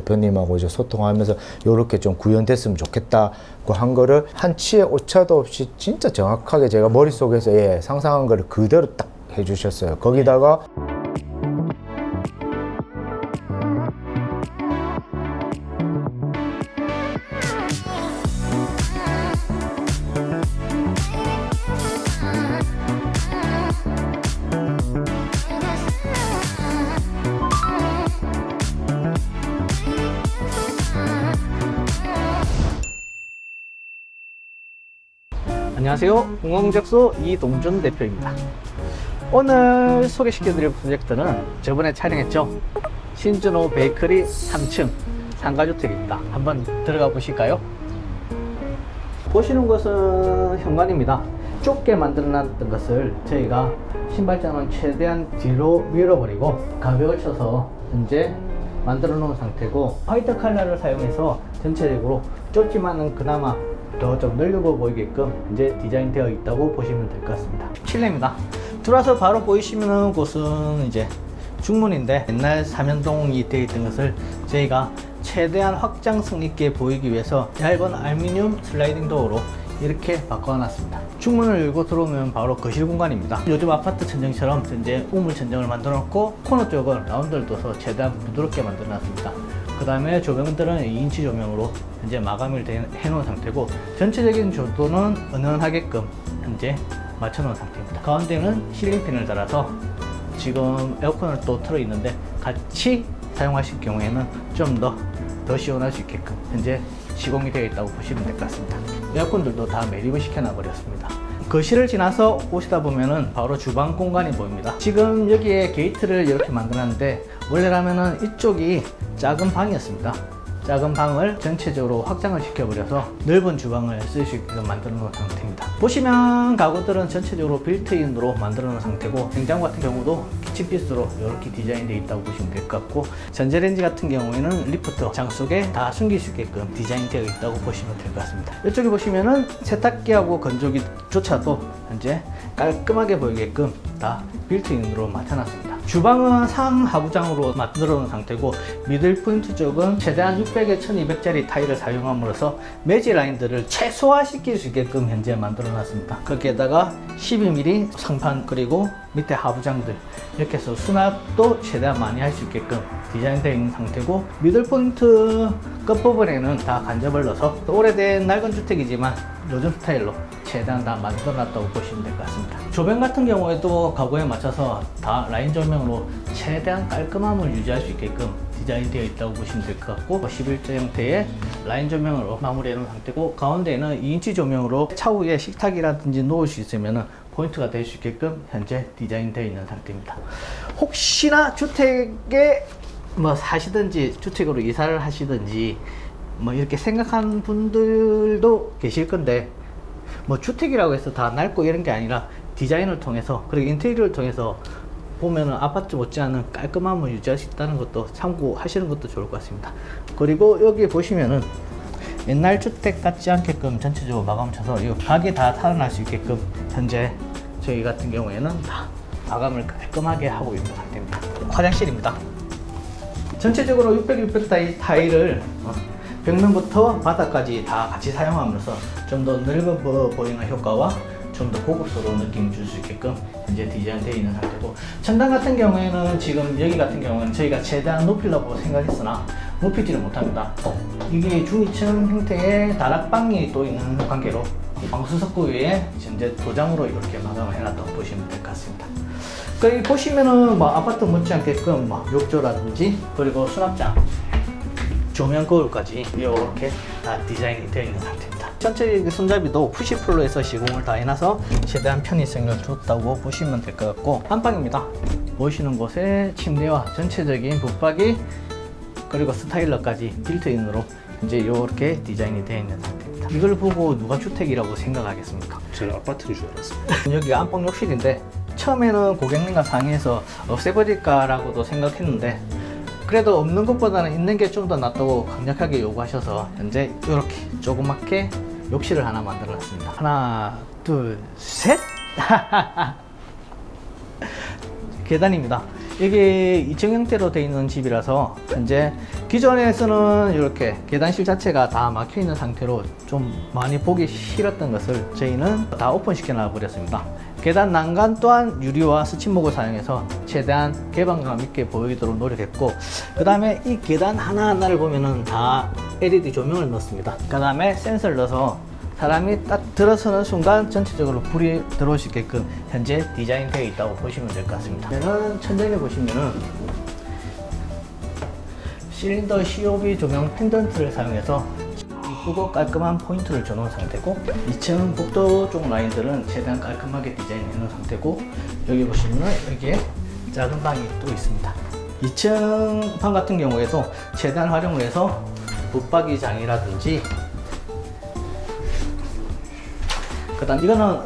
대표님하고 이제 소통하면서 이렇게 좀 구현됐으면 좋겠다고 한 거를 한 치의 오차도 없이 진짜 정확하게 제가 머릿속에서 예, 상상한 거를 그대로 딱 해주셨어요. 거기다가 안녕하세요. 공공적소 이동준 대표입니다. 오늘 소개시켜드릴 프로젝트는 저번에 촬영했죠. 신준호 베이커리 3층 상가주택입니다. 한번 들어가 보실까요? 보시는 것은 현관입니다. 좁게 만들어놨던 것을 저희가 신발장은 최대한 뒤로 밀어버리고 가벽을 쳐서 현재 만들어 놓은 상태고 화이트 컬러를 사용해서 전체적으로 좁지만은 그나마 더 좀 넓어 보이게끔 이제 디자인되어 있다고 보시면 될 것 같습니다. 실내입니다. 들어와서 바로 보이시는 곳은 이제 중문인데 옛날 삼연동이 되어 있던 것을 저희가 최대한 확장성 있게 보이기 위해서 얇은 알루미늄 슬라이딩 도어로 이렇게 바꿔놨습니다. 중문을 열고 들어오면 바로 거실 공간입니다. 요즘 아파트 천정처럼 이제 우물 천정을 만들어 놓고 코너 쪽을 라운드를 둬서 최대한 부드럽게 만들어 놨습니다. 그 다음에 조명들은 2인치 조명으로 현재 마감을 돼- 해놓은 상태고 전체적인 조도는 은은하게끔 현재 맞춰놓은 상태입니다. 가운데는 실링팬을 달아서 지금 에어컨을 또 틀어 있는데 같이 사용하실 경우에는 좀 더 더 시원할 수 있게끔 현재 시공이 되어 있다고 보시면 될 것 같습니다. 에어컨들도 다 매립을 시켜 놔 버렸습니다. 거실을 지나서 오시다 보면은 바로 주방 공간이 보입니다. 지금 여기에 게이트를 이렇게 만들었는데 원래라면은 이쪽이 작은 방이었습니다. 작은 방을 전체적으로 확장을 시켜버려서 넓은 주방을 쓸 수 있게끔 만들어 놓은 상태입니다. 보시면 가구들은 전체적으로 빌트인으로 만들어 놓은 상태고 냉장고 같은 경우도 키친피스로 이렇게 디자인되어 있다고 보시면 될 것 같고 전자레인지 같은 경우에는 리프트 장 속에 다 숨길 수 있게끔 디자인되어 있다고 보시면 될 것 같습니다. 이쪽에 보시면은 세탁기하고 건조기조차도 현재 깔끔하게 보이게끔 다 빌트인으로 맡아놨습니다. 주방은 상하부장으로 만들어 놓은 상태고 미들 포인트 쪽은 최대한 600에 1200짜리 타일을 사용함으로써 매지 라인들을 최소화시킬 수 있게끔 현재 만들어 놨습니다. 거기에다가 12mm 상판 그리고 밑에 하부장들 이렇게 해서 수납도 최대한 많이 할 수 있게끔 디자인되어 있는 상태고 미들 포인트 끝부분에는 다 간접을 넣어서 오래된 낡은 주택이지만 요즘 스타일로 최대한 다 만들어 놨다고 보시면 될 것 같습니다. 조명 같은 경우에도 가구에 맞춰서 다 라인 조명으로 최대한 깔끔함을 유지할 수 있게끔 디자인되어 있다고 보시면 될 것 같고 11자 형태의 라인 조명으로 마무리해 놓은 상태고 가운데는 2인치 조명으로 차후에 식탁이라든지 놓을 수 있으면 포인트가 될 수 있게끔 현재 디자인되어 있는 상태입니다. 혹시나 주택에 뭐 사시든지 주택으로 이사를 하시든지 뭐 이렇게 생각하는 분들도 계실 건데 뭐 주택이라고 해서 다 낡고 이런 게 아니라 디자인을 통해서 그리고 인테리어를 통해서 보면은 아파트 못지않은 깔끔함을 유지할 수 있다는 것도 참고하시는 것도 좋을 것 같습니다. 그리고 여기 보시면은 옛날 주택 같지 않게끔 전체적으로 마감 쳐서 이 가게 다 살아날 수 있게끔 현재 저희 같은 경우에는 다 마감을 깔끔하게 하고 있는 상태입니다. 화장실입니다. 전체적으로 600, 600 타일, 타일을 어, 벽면부터 바닥까지 다 같이 사용하면서 좀더 넓어 보- 보이는 효과와 좀 더 고급스러운 느낌을 줄 수 있게끔 현재 디자인되어 있는 상태고 천장 같은 경우에는 지금 여기 같은 경우는 저희가 최대한 높이려고 생각했으나 높이지를 못합니다. 이게 중위층 형태의 다락방이 또 있는 관계로 이 방수석구 위에 현재 도장으로 이렇게 마감을 해놨다고 보시면 될 것 같습니다. 여기 보시면은 뭐 아파트 못지않게끔 뭐 욕조라든지 그리고 수납장 조명 거울까지 이렇게 다 디자인이 되어 있는 상태입니다. 전체 손잡이도 푸시플로에서 시공을 다 해놔서 최대한 편의성을 줬다고 보시면 될 것 같고 안방입니다. 보시는 곳에 침대와 전체적인 붙박이 그리고 스타일러까지 빌트인으로 이제 이렇게 디자인이 되어 있는 상태입니다. 이걸 보고 누가 주택이라고 생각하겠습니까? 저는 아파트인 줄 알았어요. 여기 안방 욕실인데 처음에는 고객님과 상의해서 없애버릴까라고도 생각했는데 그래도 없는 것보다는 있는 게 좀 더 낫다고 강력하게 요구하셔서 현재 이렇게 조그맣게 욕실을 하나 만들어 놨습니다. 하나, 둘, 셋! 계단입니다. 이게 2층 형태로 되어 있는 집이라서 현재 기존에서는 이렇게 계단실 자체가 다 막혀 있는 상태로 좀 많이 보기 싫었던 것을 저희는 다 오픈시켜 놔 버렸습니다. 계단 난간 또한 유리와 스친목을 사용해서 최대한 개방감 있게 보이도록 노력했고 그 다음에 이 계단 하나하나를 보면은 다 LED 조명을 넣습니다. 그 다음에 센서를 넣어서 사람이 딱 들어서는 순간 전체적으로 불이 들어올 수 있게끔 현재 디자인되어 있다고 보시면 될 것 같습니다. 얘는 천장에 보시면은 실린더 COB 조명 펜던트를 사용해서 이쁘고 깔끔한 포인트를 줘놓은 상태고 2층 복도 쪽 라인들은 최대한 깔끔하게 디자인해 놓은 상태고 여기 보시면은 여기에 작은 방이 또 있습니다 2층 방 같은 경우에도 최대한 활용을 해서 붙박이장이라든지 그 다음 이거는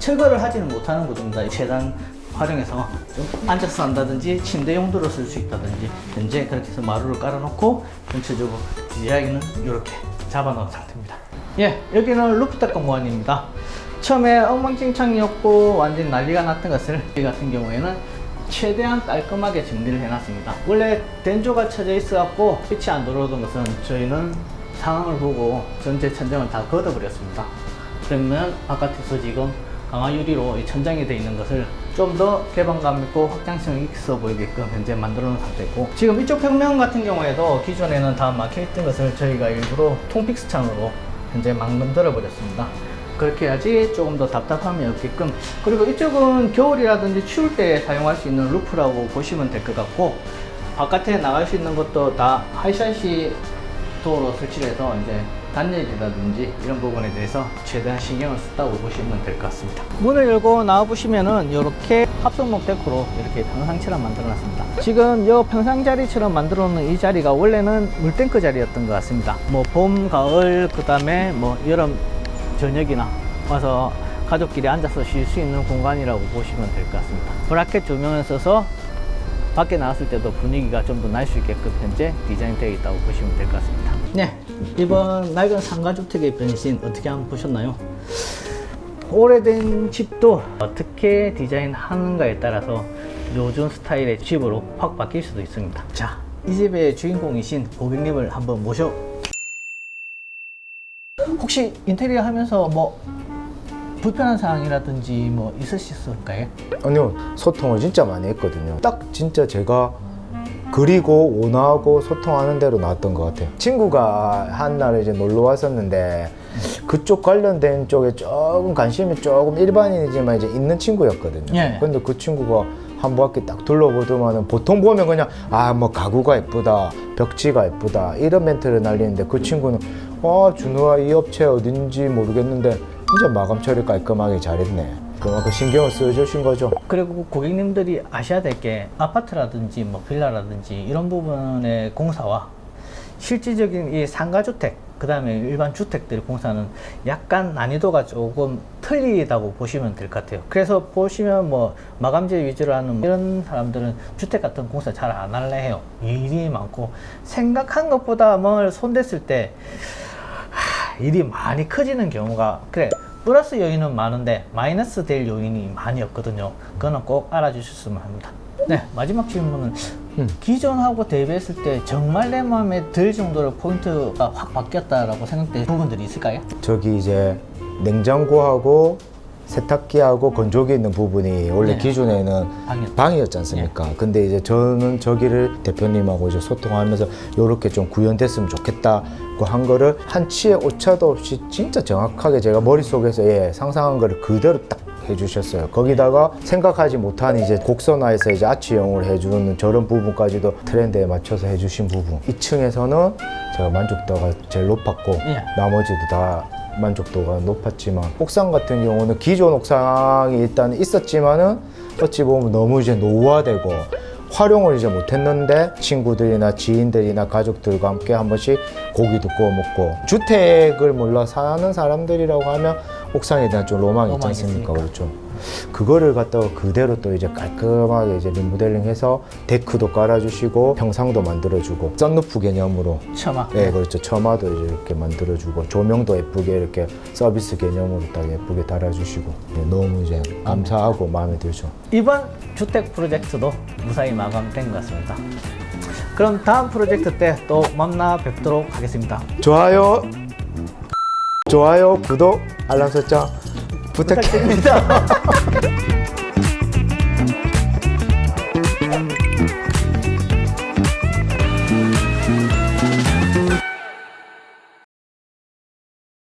철거를 하지는 못하는 구조입니다. 최대한 활용해서 좀 앉아서 한다든지 침대 용도로 쓸 수 있다든지 현재 그렇게 해서 마루를 깔아놓고 전체적으로 디자인은 이렇게 잡아놓은 상태입니다. 예, 여기는 루프탑 공간입니다. 처음에 엉망진창이었고 완전 난리가 났던 것을 이 같은 경우에는 최대한 깔끔하게 정리를 해놨습니다. 원래 덴조가 쳐져 있어갖고 빛이 안 들어오던 것은 저희는 상황을 보고 전체 천장을 다 걷어버렸습니다. 그러면 바깥에서 지금 강화 유리로 이 천장이 되어 있는 것을 좀 더 개방감 있고 확장성 있어 보이게끔 현재 만들어 놓은 상태고 지금 이쪽 벽면 같은 경우에도 기존에는 다 막혀 있던 것을 저희가 일부러 통픽스 창으로 현재 막 만들어 버렸습니다. 그렇게 해야지 조금 더 답답함이 없게끔 그리고 이쪽은 겨울이라든지 추울 때 사용할 수 있는 루프라고 보시면 될 것 같고 바깥에 나갈 수 있는 것도 다 하이샷이 도어로 설치를 해서 이제 단열이라든지 이런 부분에 대해서 최대한 신경을 썼다고 보시면 될 것 같습니다. 문을 열고 나와 보시면은 이렇게 합성목 데코로 이렇게 평상처럼 만들어 놨습니다. 지금 이 평상 자리처럼 만들어 놓은 이 자리가 원래는 물탱크 자리였던 것 같습니다. 뭐 봄, 가을, 그 다음에 뭐 여름, 저녁이나 와서 가족끼리 앉아서 쉴 수 있는 공간이라고 보시면 될 것 같습니다. 브라켓 조명을 써서 밖에 나왔을 때도 분위기가 좀 더 날 수 있게끔 현재 디자인되어 있다고 보시면 될 것 같습니다. 네, 이번 낡은 상가주택의 변신 어떻게 한번 보셨나요? 오래된 집도 어떻게 디자인하는가에 따라서 요즘 스타일의 집으로 확 바뀔 수도 있습니다. 자, 이 집의 주인공이신 고객님을 한번 모셔. 혹시 인테리어 하면서 뭐 불편한 사항이라든지 뭐 있으셨을까요? 아니요 소통을 진짜 많이 했거든요 딱 진짜 제가 그리고 원하고 소통하는 대로 나왔던 것 같아요. 친구가 한날 이제 놀러 왔었는데 그쪽 관련된 쪽에 조금 관심이 조금 일반인이지만 이제 있는 친구였거든요. 예. 근데 그 친구가 한 바퀴 딱 둘러보더만은 보통 보면 그냥 아 뭐 가구가 예쁘다 벽지가 예쁘다 이런 멘트를 날리는데 그 친구는 아 준호야 이 업체 어딘지 모르겠는데 진짜 마감 처리 깔끔하게 잘했네 그만큼 신경을 써주신 거죠. 그리고 고객님들이 아셔야 될 게 아파트라든지 뭐 빌라라든지 이런 부분의 공사와 실질적인 이 상가주택 그 다음에 일반 주택들 공사는 약간 난이도가 조금 틀리다고 보시면 될 것 같아요. 그래서 보시면 뭐 마감재 위주로 하는 뭐 이런 사람들은 주택 같은 공사 잘 안 할래 해요. 일이 많고 생각한 것보다 뭘 손댔을 때 하, 일이 많이 커지는 경우가 그래 플러스 요인은 많은데 마이너스 될 요인이 많이 없거든요 그거는 꼭 알아주셨으면 합니다 네 마지막 질문은 기존하고 대비했을 때 정말 내 마음에 들 정도로 포인트가 확 바뀌었다라고 생각되는 부분들이 있을까요? 저기 이제 냉장고하고 세탁기하고 건조기 있는 부분이 원래 네. 기존에는 방이었죠. 방이었지 않습니까? 근데 이제 저는 저기를 대표님하고 이제 소통하면서 요렇게 좀 구현됐으면 좋겠다 고한 거를 한 치의 오차도 없이 진짜 정확하게 제가 머릿속에서 예, 상상한 거를 그대로 딱 해주셨어요. 거기다가 생각하지 못한 이제 곡선화해서 이제 아치형을 해주는 저런 부분까지도 트렌드에 맞춰서 해주신 부분. 2층에서는 제가 만족도가 제일 높았고 예. 나머지도 다 만족도가 높았지만 옥상 같은 경우는 기존 옥상이 일단 있었지만은 어찌 보면 너무 이제 노후화되고 활용을 이제 못했는데 친구들이나 지인들이나 가족들과 함께 한 번씩 고기도 구워 먹고 주택을 몰라 사는 사람들이라고 하면 옥상에 대한 좀 로망이 있지 로망이 않습니까? 있으니까. 그렇죠. 그거를 갖다가 그대로 또 이제 깔끔하게 이제 리모델링해서 데크도 깔아주시고 평상도 만들어주고 썬루프 개념으로 처마. 네, 그렇죠. 처마도 이제 이렇게 만들어주고 조명도 예쁘게 이렇게 서비스 개념으로 딱 예쁘게 달아주시고 네, 너무 이제 감사하고 마음에 들죠. 이번 주택 프로젝트도 무사히 마감된 것 같습니다. 그럼 다음 프로젝트 때 또 만나 뵙도록 하겠습니다. 좋아요, 좋아요, 구독, 알람 설정. 부탁드립니다.